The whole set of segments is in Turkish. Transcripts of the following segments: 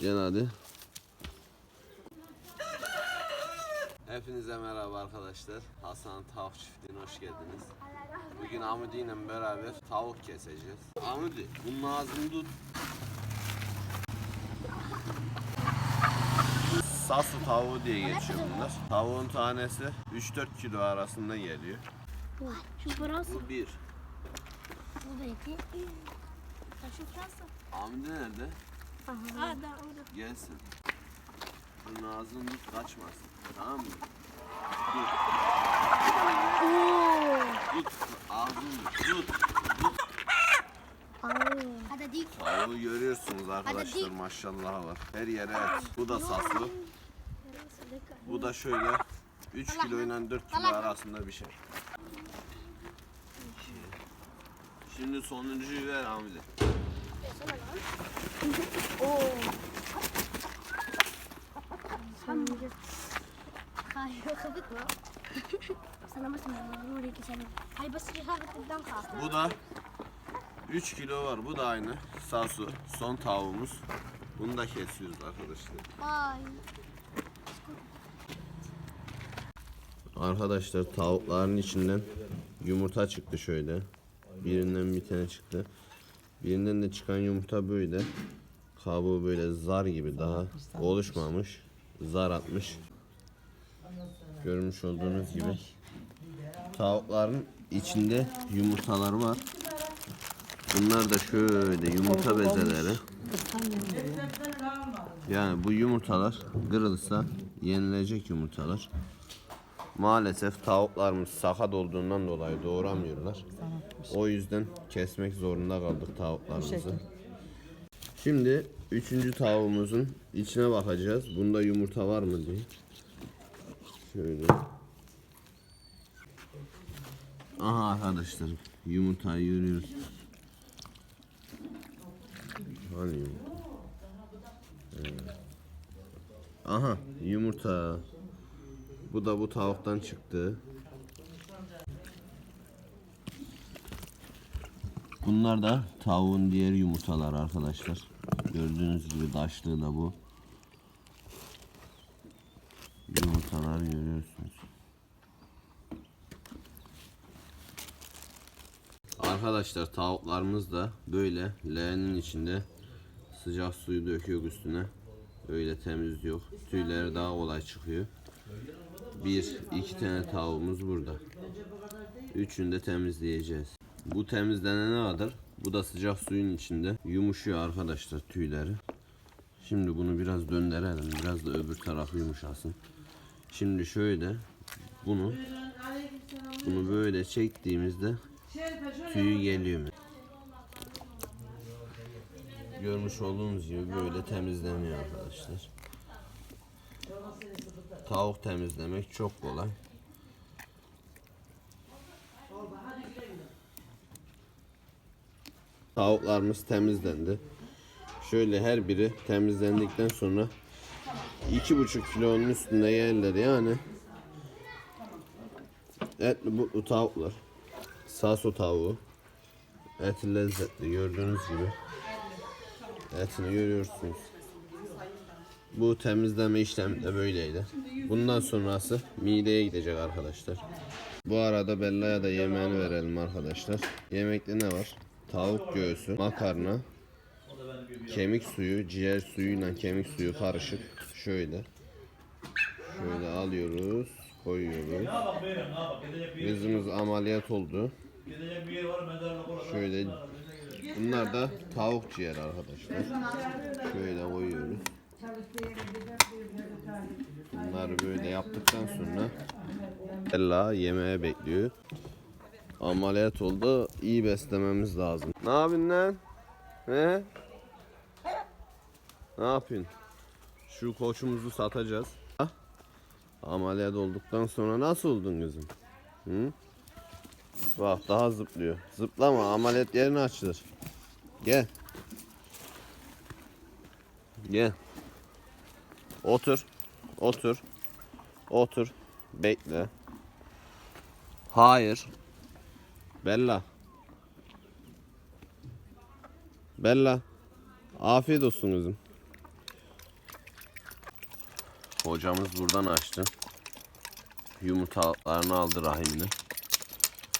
Gel hadi. Hepinize merhaba arkadaşlar. Hasan Tavuk Çiftliği'ne hoş geldiniz. Bugün Amudi ile beraber tavuk keseceğiz. Amudi bunun ağzını tut. Saslı tavuğu diye geçiyor bunlar. Tavuğun tanesi 3-4 kilo arasında geliyor. Şu burası. Bu bir. Bu da iki. Şu burası. Amudi nerede? Aha. Ha da orada. Gelsin. Bunun ağzını tut kaçmasın. Tamam mı? Oo. Tut. Ağzını tut. Hadi dik. Tavuğu görüyorsunuz arkadaşlar maşallah var. Her yere et. Bu da saslı. Bu da şöyle 3 kilo ile 4 kilo arasında bir şey. Şimdi sonuncuyu ver Hamdi. Oo. Sonuncu. Hayır kapatma. Sana basın ben oraya geçelim. Hayır basınca kapattıktan kalk. Bu da 3 kilo var. Bu da aynı. Sasu. Son tavuğumuz. Bunu da kesiyoruz arkadaşlar. Vay. Arkadaşlar tavukların içinden yumurta çıktı şöyle. Birinden bir tane çıktı. Birinden de çıkan yumurta böyle. Kabuğu böyle zar gibi daha oluşmamış. Zar atmış. Görmüş olduğunuz gibi. Tavukların içinde yumurtalar var. Bunlar da şöyle yumurta bezeleri. Yani bu yumurtalar kırılırsa yenilecek yumurtalar. Maalesef tavuklarımız sakat olduğundan dolayı doğuramıyorlar. O yüzden kesmek zorunda kaldık tavuklarımızı. Şimdi üçüncü tavuğumuzun içine bakacağız. Bunda yumurta var mı diye. Şöyle. Aha arkadaşlar yumurtayı görüyoruz. Hani yumurta? Evet. Aha yumurta. Bu da bu tavuktan çıktı. Bunlar da tavuğun diğer yumurtaları arkadaşlar. Gördüğünüz gibi daşlığı da bu. Yumurtalar görüyorsunuz. Arkadaşlar tavuklarımız da böyle leğenin içinde sıcak suyu döküyor üstüne. Öyle temizliyor. Tüyleri daha kolay çıkıyor. Bir, iki tane tavuğumuz burada. Üçünü de temizleyeceğiz. Bu temizlenene kadar bu da sıcak suyun içinde yumuşuyor arkadaşlar tüyleri. Şimdi bunu biraz döndürelim. Biraz da öbür taraf yumuşasın. Şimdi şöyle bunu bunu böyle çektiğimizde tüyü geliyor. Görmüş olduğunuz gibi böyle temizleniyor arkadaşlar. Tavuk temizlemek çok kolay. Tavuklarımız temizlendi. Şöyle her biri temizlendikten sonra iki buçuk kilonun üstünde yerler yani. Etli butlu tavuklar. Saso tavuğu. Eti lezzetli gördüğünüz gibi. Etini görüyorsunuz. Bu temizleme işlemi de böyleydi. Bundan sonrası mideye gidecek arkadaşlar. Bu arada Bella'ya da yemeğini verelim arkadaşlar. Yemekte ne var? Tavuk göğsü, makarna, kemik suyu, ciğer suyuyla kemik suyu karışık. Şöyle. Şöyle alıyoruz, koyuyoruz. Kızımız ameliyat oldu. Şöyle bunlar da tavuk ciğer arkadaşlar. Şöyle koyuyoruz. Bunları böyle yaptıktan sonra Ella yemeğe bekliyor. Ameliyat oldu. iyi beslememiz lazım. Ne yapıyorsun lan? He? Ne yapıyorsun? Şu koçumuzu satacağız. Ha? Ameliyat olduktan sonra nasıl oldun kızım? Hı? Bak daha zıplıyor. Zıplama ameliyat yerini açılır. Gel. Gel. Otur. Otur. Otur. Bekle. Hayır. Bella. Bella. Afiyet olsun kızım. Hocamız buradan açtı. Yumurtalarını aldı rahimine.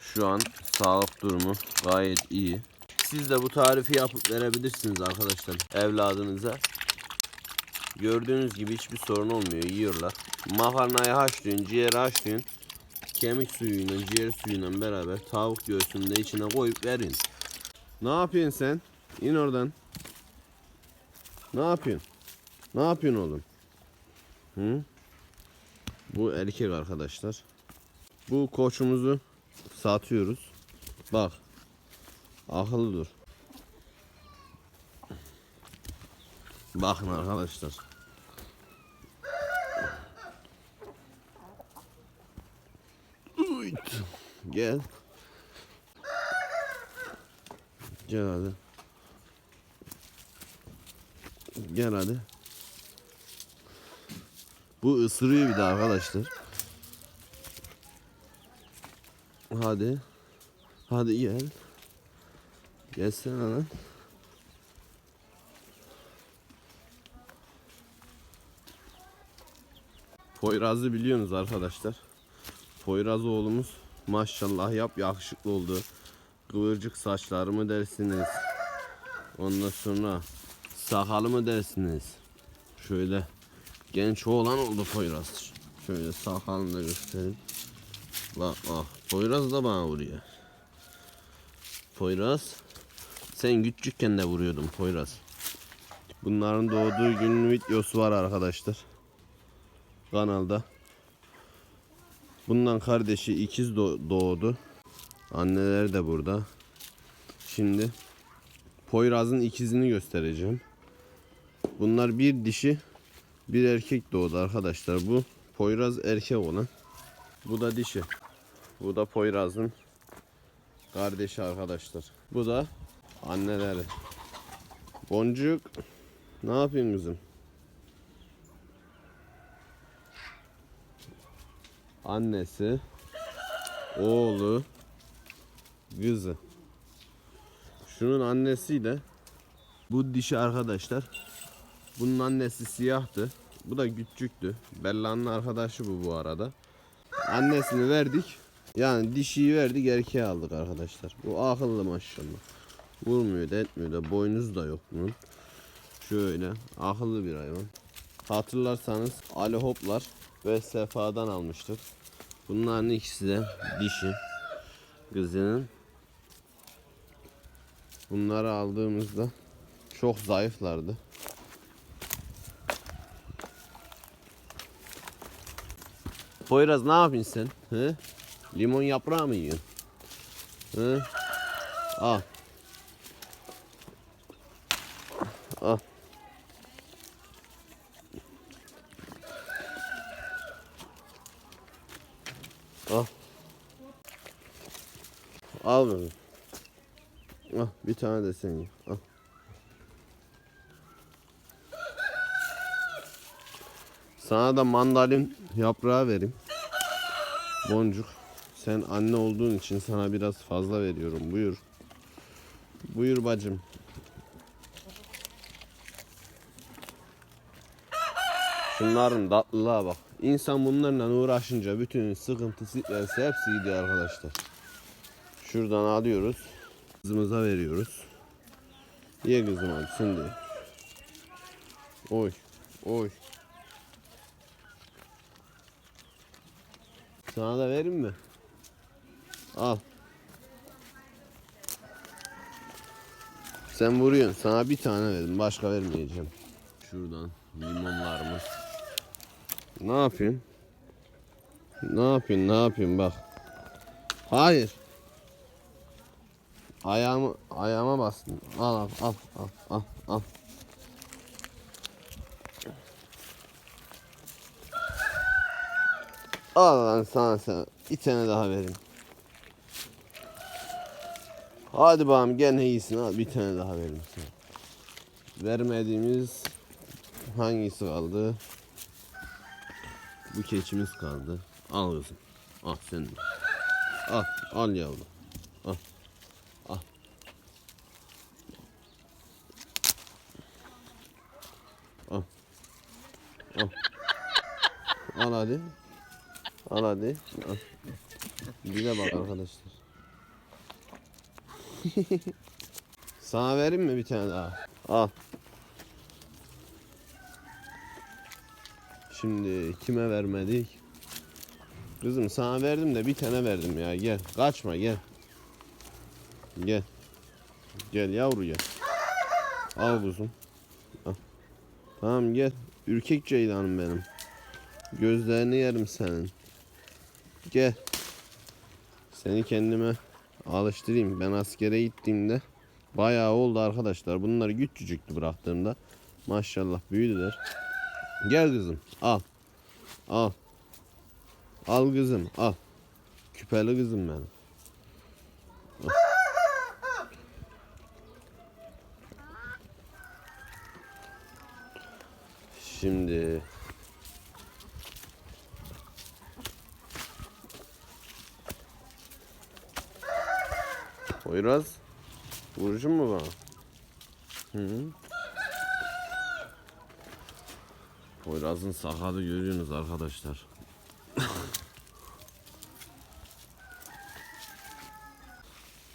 Şu an sağlık durumu gayet iyi. Siz de bu tarifi yapıp verebilirsiniz arkadaşlar evladınıza. Gördüğünüz gibi hiçbir sorun olmuyor. Yiyorlar. Makarnayı haşlıyorsun, ciğeri haşlıyorsun. Kemik suyuyla, ciğer suyuyla beraber tavuk göğsünü de içine koyup verin. Ne yapıyorsun sen? İn oradan. Ne yapıyorsun? Ne yapıyorsun oğlum? Hı? Bu erkek arkadaşlar. Bu koçumuzu satıyoruz. Bak. Akıllı dur. Bakın arkadaşlar. Gel. Gel hadi. Gel hadi. Bu ısırıyor bir de arkadaşlar. Hadi. Hadi gel. Gelsene lan. Poyraz'ı biliyorsunuz arkadaşlar. Poyraz oğlumuz maşallah yap yakışıklı oldu. Kıvırcık saçları mı dersiniz? Ondan sonra sakalı mı dersiniz? Şöyle genç oğlan oldu Poyraz. Şöyle sakalını da göstereyim. Bak bak Poyraz da bana vuruyor. Poyraz sen küçükken de vuruyordun Poyraz. Bunların doğduğu günün videosu var arkadaşlar. Kanalda. Bundan kardeşi ikiz do- doğdu. Anneler de burada. Şimdi Poyraz'ın ikizini göstereceğim. Bunlar bir dişi, bir erkek doğdu arkadaşlar. Bu Poyraz erkek olan. Bu da dişi. Bu da Poyraz'ın kardeşi arkadaşlar. Bu da anneleri. Boncuk ne yapıyorsun kızım? Annesi, oğlu, kızı. Şunun annesiyle bu dişi arkadaşlar. Bunun annesi siyahtı. Bu da küçüktü. Bella'nın arkadaşı bu bu arada. Annesini verdik. Yani dişiyi verdik erkeğe aldık arkadaşlar. Bu akıllı maşallah. Vurmuyor da etmiyor da boynuz da yok bunun. Şöyle akıllı bir hayvan. Hatırlarsanız Ali Hoplar ve Sefa'dan almıştık. Bunların ikisi de dişi. Kızının. Bunları aldığımızda çok zayıflardı. Poyraz ne yapıyorsun sen? He? Limon yaprağı mı yiyorsun? He? Al. Al. Al. Al bunu. Al bir tane de sen ye. Al. Sana da mandalin yaprağı vereyim. Boncuk. Sen anne olduğun için sana biraz fazla veriyorum. Buyur. Buyur bacım. Şunların tatlılığa bak. İnsan bunlarla uğraşınca bütün sıkıntı, stresi hepsi gidiyor arkadaşlar. Şuradan alıyoruz. Kızımıza veriyoruz. Ye kızım hadi ye. Oy. Oy. Sana da vereyim mi? Al. Sen vuruyorsun. Sana bir tane verdim. Başka vermeyeceğim. Şuradan limonlarımız. Ne yapıyorsun? Ne yapıyorsun? Ne yapıyorsun? Bak. Hayır. Ayağımı ayağıma bastın. Al al al al al al. Al lan sana sana. Bir tane daha vereyim. Hadi bakalım gene iyisin al bir tane daha vereyim sana. Vermediğimiz hangisi kaldı? Bu keçimiz kaldı. Al kızım. Al sen de. Al, al yavrum. Al. Al. Al. Al. Al hadi. Al hadi. Al. Dile bak arkadaşlar. Sana vereyim mi bir tane daha? Al. Şimdi kime vermedik? Kızım sana verdim de bir tane verdim ya. Gel. Kaçma gel. Gel. Gel yavru gel. Al kuzum. Al. Tamam gel. Ürkek ceylanım benim. Gözlerini yerim senin. Gel. Seni kendime alıştırayım. Ben askere gittiğimde bayağı oldu arkadaşlar. Bunları küçücüktü bıraktığımda. Maşallah büyüdüler. Gel kızım. Al. Al. Al kızım. Al. Küpeli kızım benim. Al. Şimdi Poyraz Vuruşun mu bana? Hı -hı. Poyraz'ın sakalı görüyorsunuz arkadaşlar.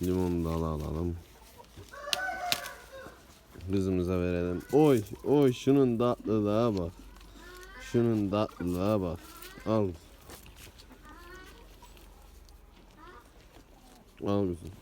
Limonu da alalım. Kızımıza verelim. Oy oy şunun tatlılığa bak. Şunun tatlılığa bak. Al. Al kızım.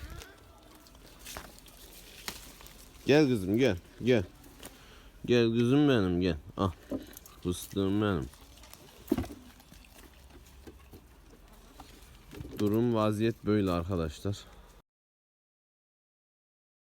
Gel kızım gel gel. Gel kızım benim gel. Al. Fıstığım benim. Durum vaziyet böyle arkadaşlar.